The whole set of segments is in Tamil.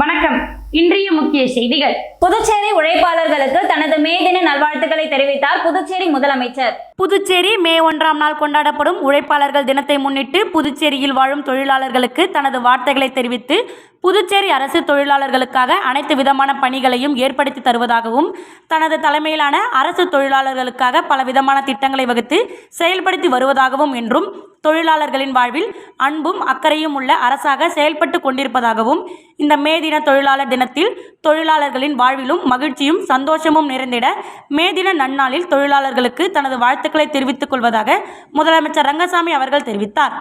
வணக்கம். இன்றைய முக்கிய செய்திகள். புதுச்சேரி உழைப்பாளர்களுக்கு தனது மே தின நல்வாழ்த்துக்களை தெரிவித்தார் புதுச்சேரி முதலமைச்சர். புதுச்சேரி மே ஒன்றாம் நாள் கொண்டாடப்படும் உழைப்பாளர்கள் தினத்தை முன்னிட்டு புதுச்சேரியில் வாழும் தொழிலாளர்களுக்கு தனது வார்த்தைகளை தெரிவித்து புதுச்சேரி அரசு தொழிலாளர்களுக்காக அனைத்து விதமான பணிகளையும் ஏற்படுத்தி தருவதாகவும் தனது தலைமையிலான அரசு தொழிலாளர்களுக்காக பல விதமான திட்டங்களை வகுத்து செயல்படுத்தி வருவதாகவும் என்றும் தொழிலாளர்களின் வாழ்வில் அன்பும் அக்கறையும் உள்ள அரசாக செயல்பட்டு கொண்டிருப்பதாகவும் இந்த மே தின தொழிலாளர் தினத்தில் தொழிலாளர்களின் வாழ்விலும் மகிழ்ச்சியும் சந்தோஷமும் நிறைந்திட மே தின நன்னாளில் தொழிலாளர்களுக்கு தனது வாழ்த்துக்களை தெரிவித்துக் கொள்வதாக முதலமைச்சர் ரங்கசாமி அவர்கள் தெரிவித்தார்.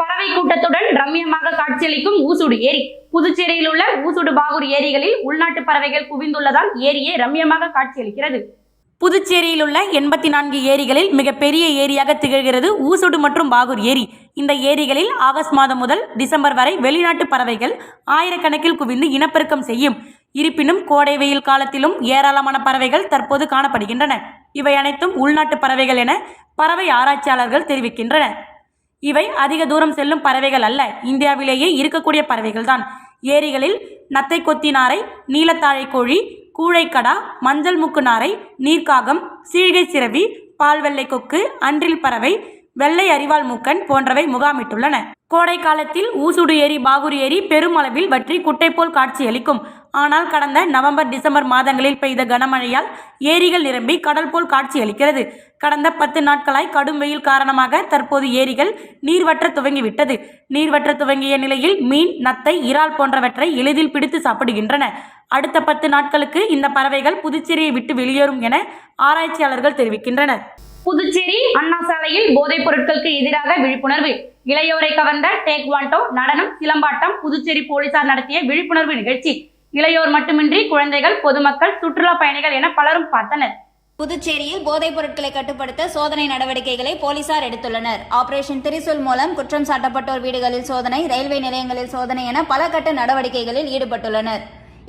பறவை கூட்டத்துடன் ரம்மியமாக காட்சியளிக்கும் ஊசுடு ஏரி. புதுச்சேரியில் உள்ள ஊசுடு பாகூர் ஏரிகளில் உள்நாட்டு பறவைகள் குவிந்துள்ளதால் ஏரியே ரம்மியமாக காட்சியளிக்கிறது. புதுச்சேரியில் உள்ள எண்பத்தி நான்கு ஏரிகளில் மிகப்பெரிய ஏரியாக திகழ்கிறது ஊசுடு மற்றும் பாகூர் ஏரி. இந்த ஏரிகளில் ஆகஸ்ட் மாதம் முதல் டிசம்பர் வரை வெளிநாட்டு பறவைகள் ஆயிரக்கணக்கில் குவிந்து இனப்பெருக்கம் செய்யும். இருப்பினும் கோடை வெயில் காலத்திலும் ஏராளமான பறவைகள் தற்போது காணப்படுகின்றன. இவை அனைத்தும் உள்நாட்டு பறவைகள் என பறவை ஆராய்ச்சியாளர்கள் தெரிவிக்கின்றனர். இவை அதிக தூரம் செல்லும் பறவைகள் அல்ல. இந்தியாவிலேயே இருக்கக்கூடிய பறவைகள் தான் ஏரிகளில் நத்தை கொத்தி நாரை நீலத்தாழை கோழி கூழைக்கடா மஞ்சள் முக்கு நாரை நீர்க்காகம் சீழ்கை சிறவி பால்வெள்ளை கொக்கு அன்றில் பறவை வெள்ளை அரிவாள் மூக்கன் போன்றவை முகாமிட்டுள்ளன. கோடை காலத்தில் ஊசுடு ஏரி பாகூர் ஏரி பெருமளவில் வற்றி குட்டை போல் காட்சியளிக்கும். ஆனால் கடந்த நவம்பர் டிசம்பர் மாதங்களில் பெய்த கனமழையால் ஏரிகள் நிரம்பி கடல் போல் காட்சியளிக்கிறது. கடந்த பத்து நாட்களாய் கடும் வெயில் காரணமாக தற்போது ஏரிகள் நீர்வற்ற துவங்கிவிட்டது. நீர்வற்ற துவங்கிய நிலையில் மீன் நத்தை இறால் போன்றவற்றை எளிதில் பிடித்து சாப்பிடுகின்றன. அடுத்த பத்து நாட்களுக்கு இந்த பறவைகள் புதுச்சேரியை விட்டு வெளியேறும் என ஆராய்ச்சியாளர்கள் தெரிவிக்கின்றனர். புதுச்சேரி அண்ணா சாலையில் போதைப் பொருட்களுக்கு எதிராக விழிப்புணர்வு. இளையோரை கவர்ந்த டேக் வாண்டோ நடனம் சிலம்பாட்டம் புதுச்சேரி போலீசார் நடத்திய விழிப்புணர்வு நிகழ்ச்சி. இளையோர் மட்டுமின்றி குழந்தைகள் பொதுமக்கள் சுற்றுலா பயணிகள் என பலரும் பார்த்தனர். புதுச்சேரியில் போதைப் பொருட்களை கட்டுப்படுத்த சோதனை நடவடிக்கைகளை போலீசார் எடுத்துள்ளனர். ஆபரேஷன் திரிசூல் மூலம் குற்றம் சாட்டப்பட்டோர் வீடுகளில் சோதனை ரயில்வே நிலையங்களில் சோதனை என பல கட்ட நடவடிக்கைகளில் ஈடுபட்டுள்ளனர்.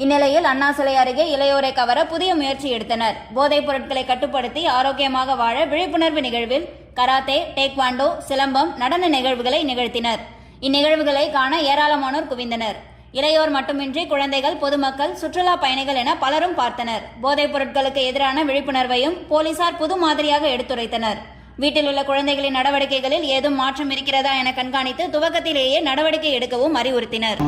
இந்நிலையில் அண்ணா சிலை அருகே இளையோரை கவர புதிய முயற்சி எடுத்தனர். போதைப் பொருட்களை கட்டுப்படுத்தி ஆரோக்கியமாக வாழ விழிப்புணர்வு நிகழ்வில் கராத்தே டேக்வாண்டோ சிலம்பம் நடன நிகழ்வுகளை நிகழ்த்தினர். இந்நிகழ்வுகளை காண ஏராளமானோர் குவிந்தனர். இளையோர் மட்டுமின்றி குழந்தைகள் பொதுமக்கள் சுற்றுலா பயணிகள் என பலரும் பார்த்தனர். போதைப் பொருட்களுக்கு எதிரான விழிப்புணர்வையும் போலீசார் புது மாதிரியாக எடுத்துரைத்தனர். வீட்டில் உள்ள குழந்தைகளின் நடவடிக்கைகளில் ஏதும் மாற்றம் இருக்கிறதா என கண்காணித்து துவக்கத்திலேயே நடவடிக்கை எடுக்கவும் அறிவுறுத்தினர்.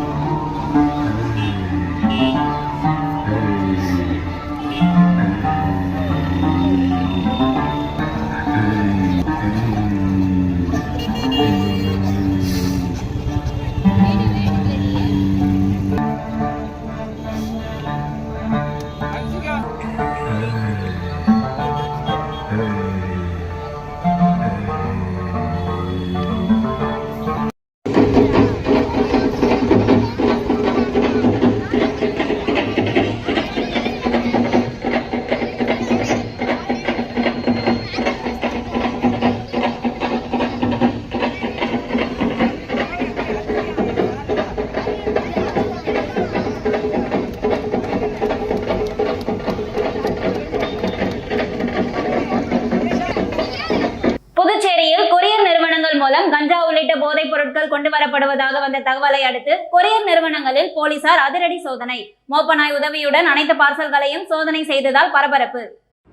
கஞ்சா உள்ளிட்ட போதைப் பொருட்கள் கொண்டு வரப்படுவதாக வந்த தகவலை அடுத்து கொரியர் நிறுவனங்களில் போலீசார் அதிரடி சோதனை. மோப்பநாய் உதவியுடன் அனைத்து பார்சல்களையும் சோதனை செய்ததால் பரபரப்பு.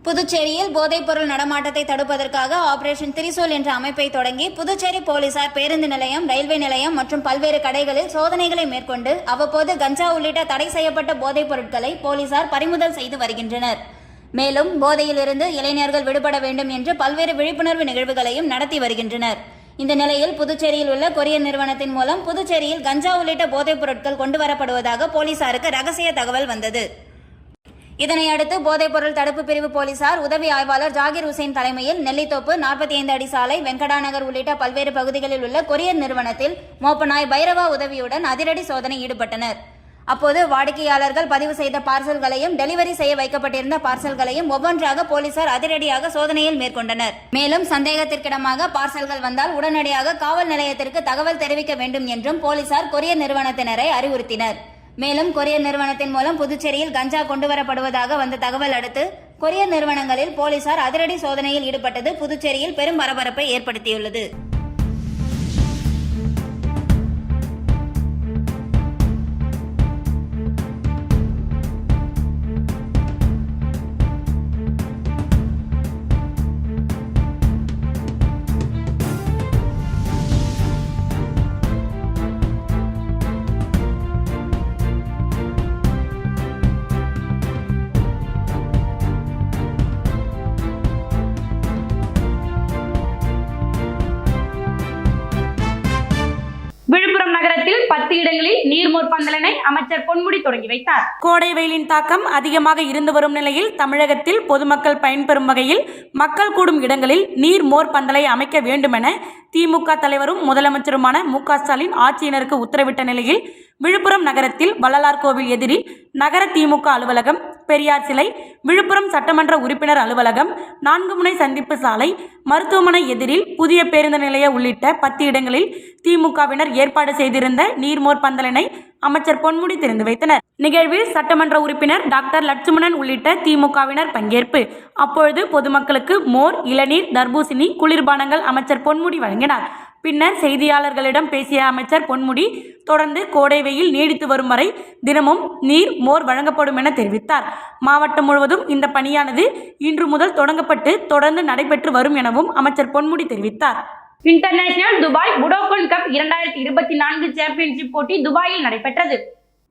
புதுச்சேரியில் போதைப்பொருள் நடமாட்டத்தை தடுப்பதற்காக ஆபரேஷன் திரிசூல் என்ற அமைப்பை தொடங்கி புதுச்சேரி போலீசார் பேருந்து நிலையம் ரயில்வே நிலையம் மற்றும் பல்வேறு கடைகளில் சோதனைகளை மேற்கொண்டு அவ்வப்போது கஞ்சா உள்ளிட்ட தடை செய்யப்பட்ட போதைப் பொருட்களை போலீசார் பறிமுதல் செய்து வருகின்றனர். மேலும் போதையிலிருந்து இளைஞர்கள் விடுபட வேண்டும் என்று பல்வேறு விழிப்புணர்வு நிகழ்வுகளையும் நடத்தி வருகின்றனர். இந்த நிலையில் புதுச்சேரியில் உள்ள கொரியர் நிறுவனத்தின் மூலம் புதுச்சேரியில் கஞ்சா உள்ளிட்ட போதைப் பொருட்கள் கொண்டு வரப்படுவதாக போலீசாருக்கு ரகசிய தகவல் வந்தது. இதனையடுத்து போதைப்பொருள் தடுப்பு பிரிவு போலீசார் உதவி ஆய்வாளர் ஜாகிர் ஹுசைன் தலைமையில் நெல்லித்தோப்பு நாற்பத்தி ஐந்து அடி சாலை வெங்கடா நகர் உள்ளிட்ட பல்வேறு பகுதிகளில் உள்ள கொரியர் நிறுவனத்தில் மோப்பனாய் பைரவா உதவியுடன் அதிரடி சோதனை ஈடுபட்டனர். அப்போது வாடிக்கையாளர்கள் பதிவு செய்த பார்சல்களையும் டெலிவரி செய்ய வைக்கப்பட்டிருந்த பார்சல்களையும் ஒவ்வொன்றாக போலீசார் அதிரடியாக சோதனையில் மேற்கொண்டனர். மேலும் சந்தேகத்திற்கிடமாக பார்சல்கள் வந்தால் உடனடியாக காவல் நிலையத்திற்கு தகவல் தெரிவிக்க வேண்டும் என்றும் போலீசார் கொரியர் நிறுவனத்தினரை அறிவுறுத்தினர். மேலும் கொரியர் நிறுவனத்தின் மூலம் புதுச்சேரியில் கஞ்சா கொண்டுவரப்படுவதாக வந்த தகவல் அடுத்து கொரியர் நிறுவனங்களில் போலீசார் அதிரடி சோதனையில் ஈடுபட்டது புதுச்சேரியில் பெரும் பரபரப்பை ஏற்படுத்தியுள்ளது. பத்து இடங்களில் நீர்மோர் பந்தலனை அமைச்சர் பொன்முடி தொடங்கி வைத்தார். கோடை வெயிலின் தாக்கம் அதிகமாக இருந்து வரும் நிலையில் தமிழகத்தில் பொதுமக்கள் பயன்பெறும் வகையில் மக்கள் கூடும் இடங்களில் நீர் மோர் பந்தலை அமைக்க வேண்டுமென திமுக தலைவரும் முதலமைச்சருமான மு க ஸ்டாலின் ஆட்சியினருக்கு உத்தரவிட்ட நிலையில் விழுப்புரம் நகரத்தில் வள்ளலார் கோவில் எதிரில் நகர திமுக அலுவலகம் பெரியார் சிலை விழுப்புரம் சட்டமன்ற உறுப்பினர் அலுவலகம் நான்கு முனை சந்திப்பு சாலை மருத்துவமனை எதிரில் புதிய பேருந்து நிலைய உள்ளிட்ட பத்து இடங்களில் திமுகவினர் ஏற்பாடு செய்திருந்த நீர்மோர் பந்தலினை அமைச்சர் பொன்முடி திறந்து வைத்தனர். நிகழ்வில் சட்டமன்ற உறுப்பினர் டாக்டர் லட்சுமணன் உள்ளிட்ட திமுகவினர் பங்கேற்பு. அப்பொழுது பொதுமக்களுக்கு மோர் இளநீர் தர்பூசணி குளிர்பானங்கள் அமைச்சர் பொன்முடி வழங்கினார். பின்னர் செய்தியாளர்களிடம் பேசிய அமைச்சர் பொன்முடி தொடர்ந்து கோடை வெயில் நீடித்து வரும் வரை தினமும் நீர் மோர் வழங்கப்படும் என தெரிவித்தார். மாவட்டம் முழுவதும் இந்த பணியானது இன்று முதல் தொடங்கப்பட்டு தொடர்ந்து நடைபெற்று வரும் எனவும் அமைச்சர் பொன்முடி தெரிவித்தார். இன்டர்நேஷனல் துபாய் புடோகன் கப் இரண்டாயிரத்தி இருபத்தி நான்கு சாம்பியன்ஷிப் போட்டி துபாயில் நடைபெற்றது.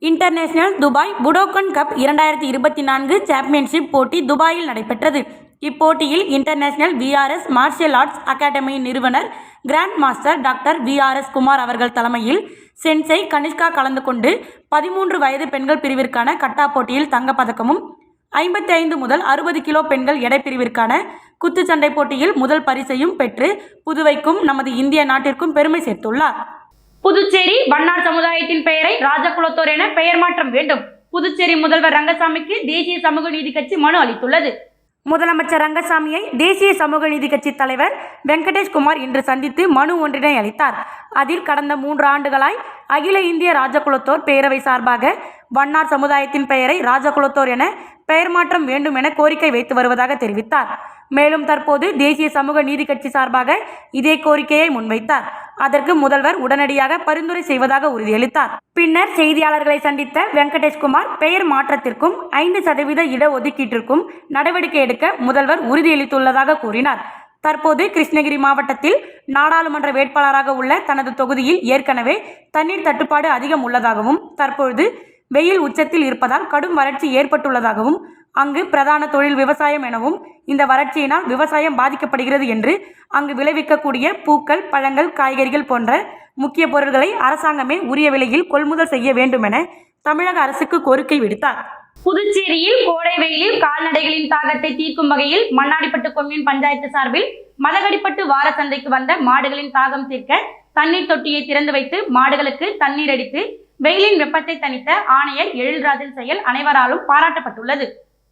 இன்டர்நேஷனல் துபாய் புடோகன் கப் இரண்டாயிரத்தி இருபத்தி நான்கு சாம்பியன்ஷிப் போட்டி துபாயில் நடைபெற்றது. இப்போட்டியில் இன்டர்நேஷனல் விஆர்எஸ் மார்ஷியல் ஆர்ட்ஸ் அகாடமியின் நிறுவனர் grand master doctor VRS Kumar அவர்கள் தலைமையில் சென்சை கனிஷ்கா கலந்து கொண்டு பதிமூன்று வயது பெண்கள் பிரிவிற்கான கட்டா போட்டியில் தங்கப்பதக்கமும் ஐம்பத்தி ஐந்து முதல் அறுபது கிலோ பெண்கள் எடை பிரிவிற்கான குத்துச்சண்டை போட்டியில் முதல் பரிசையும் பெற்று புதுவைக்கும் நமது இந்திய நாட்டிற்கும் பெருமை சேர்த்துள்ளார். புதுச்சேரி வண்ணார் சமுதாயத்தின் பெயரை ராஜகுலத்தோர் என பெயர் மாற்றம் வேண்டும். புதுச்சேரி முதல்வர் ரங்கசாமிக்கு தேசிய சமூக நீதி கட்சி மனு அளித்துள்ளது. முதலமைச்சர் ரங்கசாமியை தேசிய சமூக நீதி கட்சி தலைவர் வெங்கடேஷ்குமார் இன்று சந்தித்து மனு ஒன்றினை அளித்தார். அதில் கடந்த மூன்று ஆண்டுகளாய் அகில இந்திய ராஜகுலத்தோர் பேரவை சார்பாக வண்ணார் சமுதாயத்தின் பெயரை ராஜகுலத்தோர் என பெயர் மாற்றம் வேண்டும் என கோரிக்கை வைத்து வருவதாக தெரிவித்தார். மேலும் தற்போது தேசிய சமூக நீதி கட்சி சார்பாக இதே கோரிக்கையை முன்வைத்தார். அதற்கு முதல்வர் உடனடியாக பரிந்துரை செய்வதாக உறுதியளித்தார். பின்னர் செய்தியாளர்களை சந்தித்த வெங்கடேஷ்குமார் பெயர் மாற்றத்திற்கும் ஐந்து சதவீத இடஒதுக்கீட்டிற்கும் நடவடிக்கை எடுக்க முதல்வர் உறுதியளித்துள்ளதாக கூறினார். தற்போது கிருஷ்ணகிரி மாவட்டத்தில் நாடாளுமன்ற வேட்பாளராக உள்ள தனது தொகுதியில் ஏற்கனவே தண்ணீர் தட்டுப்பாடு அதிகம் உள்ளதாகவும் தற்பொழுது வெயில் உச்சத்தில் இருப்பதால் கடும் வறட்சி ஏற்பட்டுள்ளதாகவும் அங்கு பிரதான தொழில் விவசாயம் எனவும் இந்த வறட்சியினால் விவசாயம் பாதிக்கப்படுகிறது என்று அங்கு விளைவிக்கக்கூடிய பூக்கள் பழங்கள் காய்கறிகள் போன்ற முக்கிய பொருட்களை அரசாங்கமே உரிய விலையில் கொள்முதல் செய்ய வேண்டும் என தமிழக அரசுக்கு கோரிக்கை விடுத்தார். புதுச்சேரியில் கோடை வெயிலில் கால்நடைகளின் தாகத்தை தீர்க்கும் வகையில் மண்ணாடிப்பட்டு கொம்யூன் பஞ்சாயத்து சார்பில் மதகடிப்பட்டு வார சந்தைக்கு வந்த மாடுகளின் தாகம் தீர்க்க தண்ணீர் தொட்டியை திறந்து வைத்து மாடுகளுக்கு தண்ணீர் அடித்து வெயிலின் வெப்பத்தை தணித்த ஆணையர் எழில்ராஜின் செயல் அனைவராலும் பாராட்டப்பட்டுள்ளது.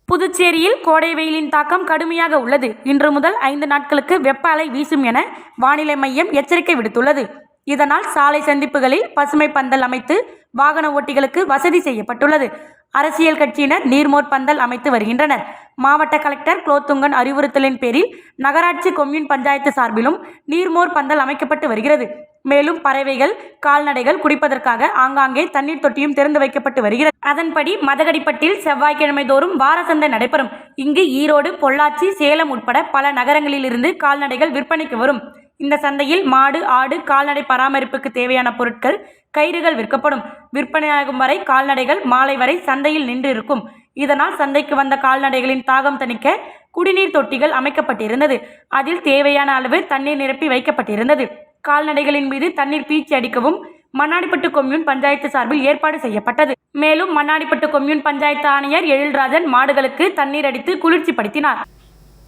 புதுச்சேரியில் கோடை வெயிலின் தாக்கம் கடுமையாக உள்ளது. இன்று முதல் ஐந்து நாட்களுக்கு வெப்ப அலை வீசும் என வானிலை மையம் எச்சரிக்கை விடுத்துள்ளது. இதனால் சாலை சந்திப்புகளில் பசுமை பந்தல் அமைத்து வாகன ஓட்டிகளுக்கு வசதி செய்யப்பட்டுள்ளது. அரசியல் கட்சியினர் நீர்மோர் பந்தல் அமைத்து வருகின்றனர். மாவட்ட கலெக்டர் குலோத்துங்கன் அறிவுறுத்தலின் பேரில் நகராட்சி கொம்யூன் பஞ்சாயத்து சார்பிலும் நீர்மோர் பந்தல் அமைக்கப்பட்டு வருகிறது. மேலும் பறவைகள் கால்நடைகள் குடிப்பதற்காக ஆங்காங்கே தண்ணீர் தொட்டியும் திறந்து வைக்கப்பட்டு வருகிறது. அதன்படி மதகடிப்பட்டில் செவ்வாய்க்கிழமை தோறும் வார சந்தை நடைபெறும். இங்கு ஈரோடு பொள்ளாச்சி சேலம் உட்பட பல நகரங்களிலிருந்து கால்நடைகள் விற்பனைக்கு வரும். இந்த சந்தையில் மாடு ஆடு கால்நடை பராமரிப்புக்கு தேவையான பொருட்கள் கயிறுகள் விற்கப்படும். விற்பனையாகும் வரை கால்நடைகள் மாலை வரை சந்தையில் நின்றிருக்கும். இதனால் சந்தைக்கு வந்த கால்நடைகளின் தாகம் தணிக்க குடிநீர் தொட்டிகள் அமைக்கப்பட்டிருந்தது. அதில் தேவையான அளவு தண்ணீர் நிரப்பி வைக்கப்பட்டிருந்தது. கால்நடைகளின் மீது தண்ணீர் பீச்சி அடிக்கவும் மண்ணாடிப்பட்டு கொம்யூன் பஞ்சாயத்து சார்பில் ஏற்பாடு செய்யப்பட்டது. மேலும் மண்ணாடிப்பட்டு கொம்யூன் பஞ்சாயத்து ஆணையர் எழில்ராஜன் மாடுகளுக்கு தண்ணீர் அடித்து குளிர்ச்சிப்படுத்தினார்.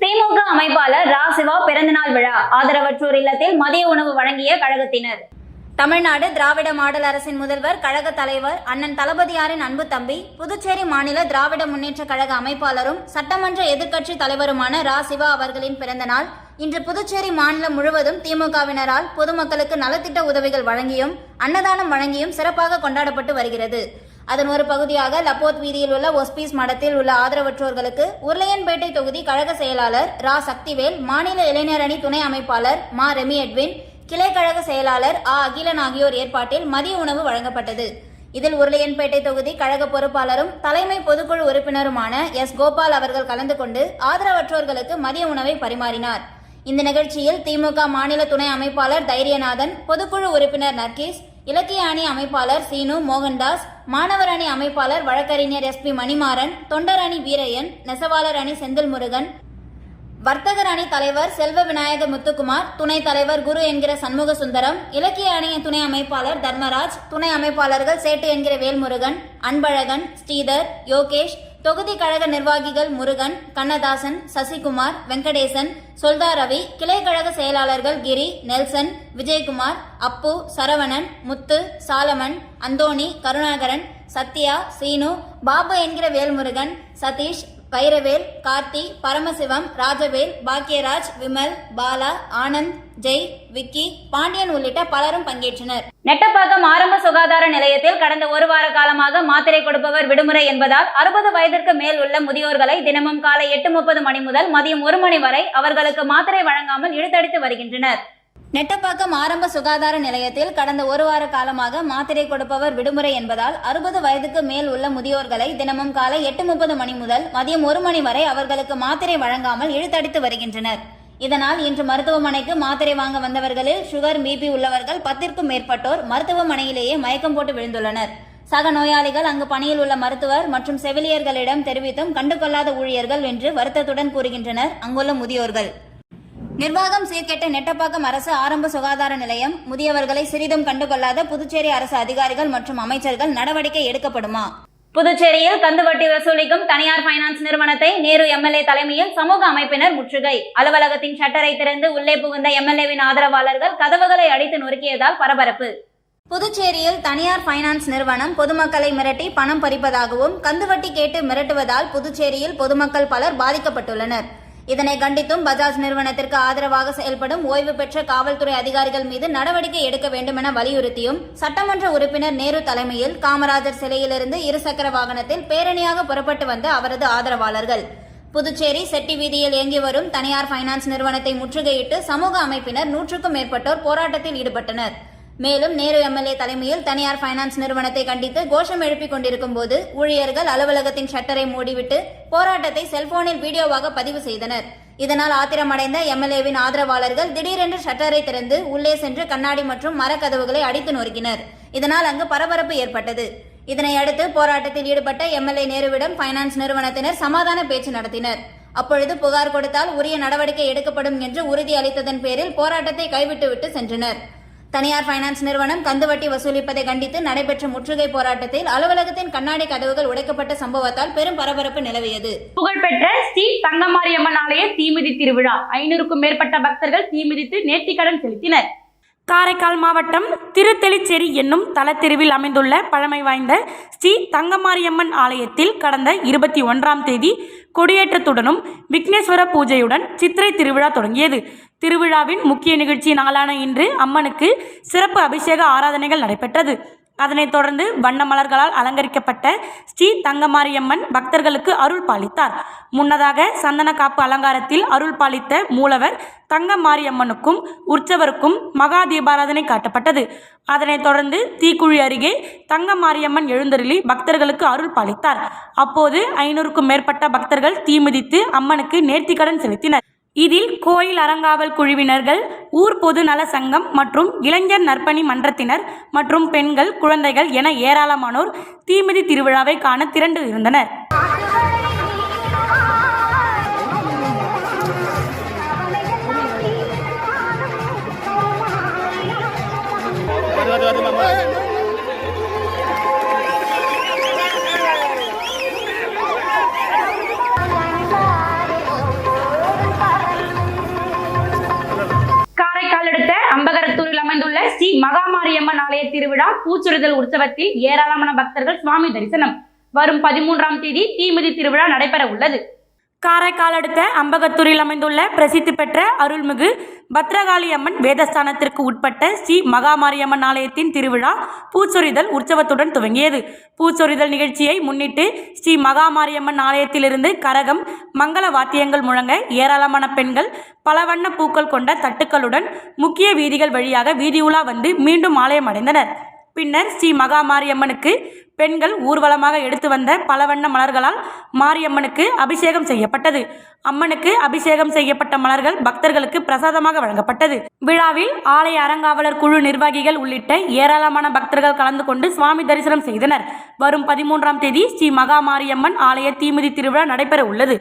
திமுக அமைப்பாளர் ரா சிவா பிறந்தநாள் விழா ஆதரவற்றோர் இல்லத்தில் மதிய உணவு வழங்கிய கழகத்தினர். தமிழ்நாடு திராவிட மாடல் அரசின் முதல்வர் கழக தலைவர் அண்ணன் தளபதியாரின் அன்பு தம்பி புதுச்சேரி மாநில திராவிட முன்னேற்ற கழக அமைப்பாளரும் சட்டமன்ற எதிர்க்கட்சி தலைவருமான ரா. சிவா அவர்களின் பிறந்தநாள் இன்று புதுச்சேரி மாநிலம் முழுவதும் திமுகவினரால் பொதுமக்களுக்கு நலத்திட்ட உதவிகள் வழங்கியும் அன்னதானம் வழங்கியும் சிறப்பாக கொண்டாடப்பட்டு வருகிறது. அதன் ஒரு பகுதியாக லப்போத் வீதியில் உள்ள ஒஸ்பீஸ் மடத்தில் உள்ள ஆதரவற்றோர்களுக்கு உருளையன்பேட்டை தொகுதி கழக செயலாளர் ரா. சக்திவேல் மாநில இளைஞரணி துணை அமைப்பாளர் மா. ரெமி. எட்வின் கிளை கழக செயலாளர் ஆ. அகிலன் ஆகியோர் ஏற்பாட்டில் மதிய உணவு வழங்கப்பட்டது. இதில் உருளையன்பேட்டை தொகுதி கழக பொறுப்பாளரும் தலைமை பொதுக்குழு உறுப்பினருமான எஸ். கோபால் அவர்கள் கலந்து கொண்டு ஆதரவற்றோர்களுக்கு மதிய உணவை பரிமாறினார். இந்த நிகழ்ச்சியில் திமுக மாநில துணை அமைப்பாளர் தைரியநாதன் பொதுக்குழு உறுப்பினர் நர்கீஸ் இலக்கிய அணி அமைப்பாளர் சீனு மோகன்தாஸ் மாணவர் அணி அமைப்பாளர் வழக்கறிஞர் எஸ். பி. மணிமாறன் தொண்டர் அணி வீரையன் நெசவாளர் அணி செந்தில் முருகன் வர்த்தகர் அணி தலைவர் செல்வ விநாயக முத்துக்குமார் துணைத் தலைவர் குரு என்கிற சண்முக சுந்தரம் இலக்கிய அணியின் துணை அமைப்பாளர் தர்மராஜ் துணை அமைப்பாளர்கள் சேட்டு என்கிற வேல்முருகன் அன்பழகன் ஸ்ரீதர் யோகேஷ் தொகுதி கழக நிர்வாகிகள் முருகன் கண்ணதாசன் சசிகுமார் வெங்கடேசன் சொல்தா ரவி கிளை கழக செயலாளர்கள் Giri Nelson Vijayakumar Appu Saravanan Muthu Solomon Anthony Karunakaran Sathya Seenu Babu என்கிற வேல்முருகன் சதீஷ் வைரவேல் கார்த்தி பரமசிவம் ராஜவேல் பாக்யராஜ் விமல் பாலா ஆனந்த் ஜெய் விக்கி பாண்டியன் உள்ளிட்ட பலரும் பங்கேற்றனர். நெட்டப்பாக்கம் ஆரம்ப சுகாதார நிலையத்தில் கடந்த ஒரு வார காலமாக மாத்திரை கொடுப்பவர் விடுமுறை என்பதால் அறுபது வயதிற்கு மேல் உள்ள முதியோர்களை தினமும் காலை எட்டு முப்பது மணி முதல் மதியம் ஒரு மணி வரை அவர்களுக்கு மாத்திரை வழங்காமல் இழுத்தடித்து வருகின்றனர். நெட்டப்பாக்கம் ஆரம்ப சுகாதார நிலையத்தில் கடந்த ஒரு வார காலமாக மாத்திரை கொடுப்பவர் விடுமுறை என்பதால் அறுபது வயதுக்கு மேல் உள்ள முதியோர்களை தினமும் காலை எட்டு முப்பது மணி முதல் மதியம் ஒரு மணி வரை அவர்களுக்கு மாத்திரை வழங்காமல் இழுத்தடித்து வருகின்றனர். இதனால் இன்று மருத்துவமனைக்கு மாத்திரை வாங்க வந்தவர்களில் சுகர் பிபி உள்ளவர்கள் பத்திற்கும் மேற்பட்டோர் மருத்துவமனையிலேயே மயக்கம் போட்டு விழுந்துள்ளனர். சக நோயாளிகள் அங்கு பணியில் உள்ள மருத்துவர் மற்றும் செவிலியர்களிடம் தெரிவித்தும் கண்டுகொள்ளாத ஊழியர்கள் என்று வருத்தத்துடன் கூறுகின்றனர் அங்குள்ள முதியோர்கள். நிர்வாகம் சீர்கெட்ட நெட்டப்பாக்கம் அரசு ஆரம்ப சுகாதார நிலையம். முதியவர்களை சிறிதும் கண்டுகொள்ளாத புதுச்சேரி அரசு அதிகாரிகள் மற்றும் அமைச்சர்கள் நடவடிக்கை எடுக்கப்படுமா? புதுச்சேரியில் கந்து வட்டி வசூலிக்கும் தனியார் பைனான்ஸ் நிறுவனத்தை நேரு எம்எல்ஏ தலைமையில் சமூக அமைப்பினர் முற்றுகை. அலுவலகத்தின் ஷட்டரை திறந்து உள்ளே புகுந்த எம்எல்ஏவின் ஆதரவாளர்கள் கதவுகளை அடித்து நொறுக்கியதால் பரபரப்பு. புதுச்சேரியில் தனியார் பைனான்ஸ் நிறுவனம் பொதுமக்களை மிரட்டி பணம் பறிப்பதாகவும் கந்துவட்டி கேட்டு மிரட்டுவதால் புதுச்சேரியில் பொதுமக்கள் பலர் பாதிக்கப்பட்டுள்ளனர். இதனை கண்டித்தும் பஜாஜ் நிறுவனத்திற்கு ஆதரவாக செயல்படும் ஓய்வு பெற்ற காவல்துறை அதிகாரிகள் மீது நடவடிக்கை எடுக்க வேண்டும் என வலியுறுத்தியும் சட்டமன்ற உறுப்பினர் நேரு தலைமையில் காமராஜர் சிலையிலிருந்து இருசக்கர வாகனத்தில் பேரணியாக புறப்பட்டு வந்த அவரது ஆதரவாளர்கள். புதுச்சேரி செட்டி வீதியில் இயங்கி வரும் தனியார் பைனான்ஸ் நிறுவனத்தை முற்றுகையிட்டு சமூக அமைப்பினர் நூற்றுக்கும் மேற்பட்டோர் போராட்டத்தில் ஈடுபட்டனர். மேலும் நேரு எம்எல்ஏ தலைமையில் தனியார் பைனான்ஸ் நிறுவனத்தை கண்டித்து கோஷம் எழுப்பிக் கொண்டிருக்கும் போது ஊழியர்கள் அலுவலகத்தின் ஷட்டரை மூடிவிட்டு போராட்டத்தை செல்போனில் வீடியோவாக பதிவு செய்தனர். இதனால் ஆத்திரமடைந்த எம்எல்ஏவின் ஆதரவாளர்கள் திடீரென்று ஷட்டரை திறந்து உள்ளே சென்று கண்ணாடி மற்றும் மரக்கதவுகளை அடித்து நொறுக்கினர். இதனால் அங்கு பரபரப்பு ஏற்பட்டது. இதனை அடுத்து போராட்டத்தில் ஈடுபட்ட எம்எல்ஏ நேருவிடம் பைனான்ஸ் நிறுவனத்தினர் சமாதான பேச்சு நடத்தினர். அப்பொழுது புகார் கொடுத்தால் உரிய நடவடிக்கை எடுக்கப்படும் என்று உறுதி அளித்ததன் பேரில் போராட்டத்தை கைவிட்டுவிட்டு சென்றனர். தனியார் பைனான்ஸ் நிறுவனம் கந்துவட்டி வசூலிப்பதை கண்டித்து நடைபெற்ற முற்றுகை போராட்டத்தில் அலுவலகத்தின் கண்ணாடி கதவுகள் உடைக்கப்பட்ட சம்பவத்தால் பெரும் பரபரப்பு நிலவியது. புகழ்பெற்ற ஸ்ரீ தங்கமாரியம்மன் ஆலய தீமிதி திருவிழா. ஐநூறுக்கும் மேற்பட்ட பக்தர்கள் தீமிதித்து நேர்த்திக்கடன் செலுத்தினர். காரைக்கால் மாவட்டம் திருத்தெளிச்சேரி என்னும் தலத்தெருவில் அமைந்துள்ள பழமை வாய்ந்த ஸ்ரீ தங்கமாரியம்மன் ஆலயத்தில் கடந்த இருபத்தி ஒன்றாம் தேதி கொடியேற்றத்துடனும் விக்னேஸ்வர பூஜையுடன் சித்திரை திருவிழா தொடங்கியது. திருவிழாவின் முக்கிய நிகழ்ச்சி நாளான இன்று அம்மனுக்கு சிறப்பு அபிஷேக ஆராதனைகள் நடைபெற்றது. அதனைத் தொடர்ந்து வண்ண மலர்களால் அலங்கரிக்கப்பட்ட ஸ்ரீ தங்கமாரியம்மன் பக்தர்களுக்கு அருள் பாலித்தார். முன்னதாக சந்தன காப்பு அலங்காரத்தில் அருள் பாலித்த மூலவர் தங்கமாரியம்மனுக்கும் உற்சவருக்கும் மகா தீபாராதனை காட்டப்பட்டது. அதனைத் தொடர்ந்து தீக்குழி அருகே தங்கமாரியம்மன் எழுந்தருளி பக்தர்களுக்கு அருள் பாலித்தார். அப்போது ஐநூறுக்கும் மேற்பட்ட பக்தர்கள் தீமிதித்து அம்மனுக்கு நேர்த்திக்கடன் செலுத்தினர். இதில் கோயில் அறங்காவல் குழுவினர்கள் ஊர் பொது நல சங்கம் மற்றும் இளைஞர் நற்பணி மன்றத்தினர் மற்றும் பெண்கள் குழந்தைகள் என ஏராளமானோர் தீமிதி திருவிழாவை காண திரண்டு இருந்தனர். திருவிழா பூச்சுறுதல் உற்சவத்தில் ஏராளமான பக்தர்கள் சுவாமி தரிசனம். வரும் பதிமூன்றாம் தேதி தீமிதி திருவிழா நடைபெற உள்ளது காரைக்கால் அடுத்த அம்பகத்தூரில் அமைந்துள்ள பிரசித்தி பெற்ற அருள்மிகு பத்ரகாளி அம்மன் வேதஸ்தானத்திற்கு உட்பட்ட ஸ்ரீ மகாமாரியம்மன் ஆலயத்தின் திருவிழா பூச்சொரிதல் உற்சவத்துடன் துவங்கியது. பூச்சொரிதல் நிகழ்ச்சியை முன்னிட்டு ஸ்ரீ மகாமாரியம்மன் ஆலயத்திலிருந்து கரகம் மங்கள வாத்தியங்கள் முழங்க ஏராளமான பெண்கள் பல வண்ண பூக்கள் கொண்ட தட்டுக்களுடன் முக்கிய வீதிகள் வழியாக வீதியுலா வந்து மீண்டும் ஆலயம் அடைந்தனர். பின்னர் ஸ்ரீ மகா மாரியம்மனுக்கு பெண்கள் ஊர்வலமாக எடுத்து வந்த பல வண்ண மலர்களால் மாரியம்மனுக்கு அபிஷேகம் செய்யப்பட்டது. அம்மனுக்கு அபிஷேகம் செய்யப்பட்ட மலர்கள் பக்தர்களுக்கு பிரசாதமாக வழங்கப்பட்டது. விழாவில் ஆலய அறங்காவலர் குழு நிர்வாகிகள் உள்ளிட்ட ஏராளமான பக்தர்கள் கலந்து கொண்டு சுவாமி தரிசனம் செய்தனர். வரும் பதிமூன்றாம் தேதி ஸ்ரீ மகா மாரியம்மன் ஆலய தீமிதி திருவிழா நடைபெற உள்ளது.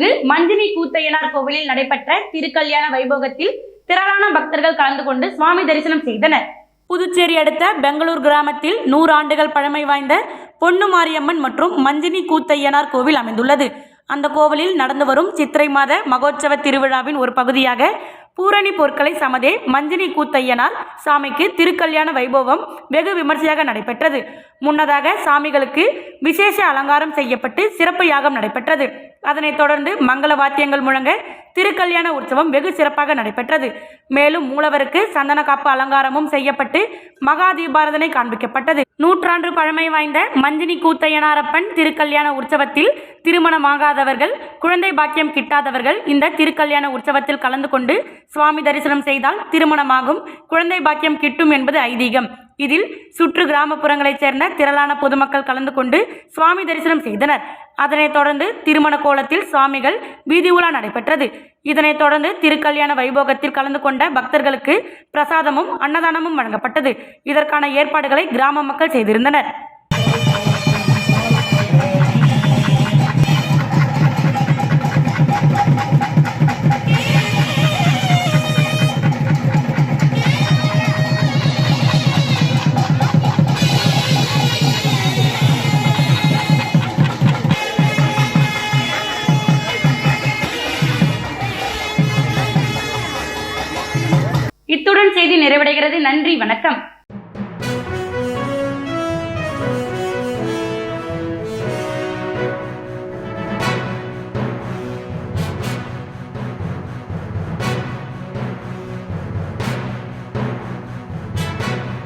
நான்கு மஞ்சினி கூத்தையனார் கோவிலில் நடைபெற்ற திருக்கல்யாண வைபோகத்தில் திரளான பக்தர்கள் கலந்து கொண்டு சுவாமி தரிசனம் செய்தனர். புதுச்சேரி அடுத்த பெங்களூர் கிராமத்தில் நூறு ஆண்டுகள் பழமை வாய்ந்த பொன்னு மாரியம்மன் மற்றும் மஞ்சினி கூத்தையனார் கோவில் அமைந்துள்ளது. அந்த கோவிலில் நடந்து வரும் சித்திரை மாத மகோற்சவ திருவிழாவின் ஒரு பகுதியாக பூரணி பொருட்களை சமதே மஞ்சினி கூத்தையனார் சாமிக்கு திருக்கல்யாண வைபவம் வெகு விமர்சையாக நடைபெற்றது. முன்னதாக சாமிகளுக்கு விசேஷ அலங்காரம் செய்யப்பட்டு சிறப்பு யாகம் நடைபெற்றது. அதனைத் தொடர்ந்து மங்கள வாத்தியங்கள் முழங்க திருக்கல்யாண உற்சவம் வெகு சிறப்பாக நடைபெற்றது. மேலும் மூலவருக்கு சந்தன காப்பு அலங்காரமும் செய்யப்பட்டு மகா தீபாரதனை காண்பிக்கப்பட்டது. நூற்றாண்டு பழமை வாய்ந்த மஞ்சினி கூத்தையனாரப்பன் திருக்கல்யாண உற்சவத்தில் திருமணமாகாதவர்கள் குழந்தை பாக்கியம் கிட்டாதவர்கள் இந்த திருக்கல்யாண உற்சவத்தில் கலந்து கொண்டு சுவாமி தரிசனம் செய்தால் திருமணமாகும். குழந்தை பாக்கியம் கிட்டும் என்பது ஐதீகம். இதில் சுற்று கிராமப்புறங்களைச் சேர்ந்த திரளான பொதுமக்கள் கலந்து கொண்டு சுவாமி தரிசனம் செய்தனர். அதனைத் தொடர்ந்து திருமண கோலத்தில் சுவாமிகள் வீதி உலா நடைபெற்றது. இதனைத் தொடர்ந்து திருக்கல்யாண வைபோகத்தில் கலந்து கொண்ட பக்தர்களுக்கு பிரசாதமும் அன்னதானமும் வழங்கப்பட்டது. இதற்கான ஏற்பாடுகளை கிராம மக்கள் செய்திருந்தனர். செய்தி நிறைவடைகிறது. நன்றி வணக்கம்.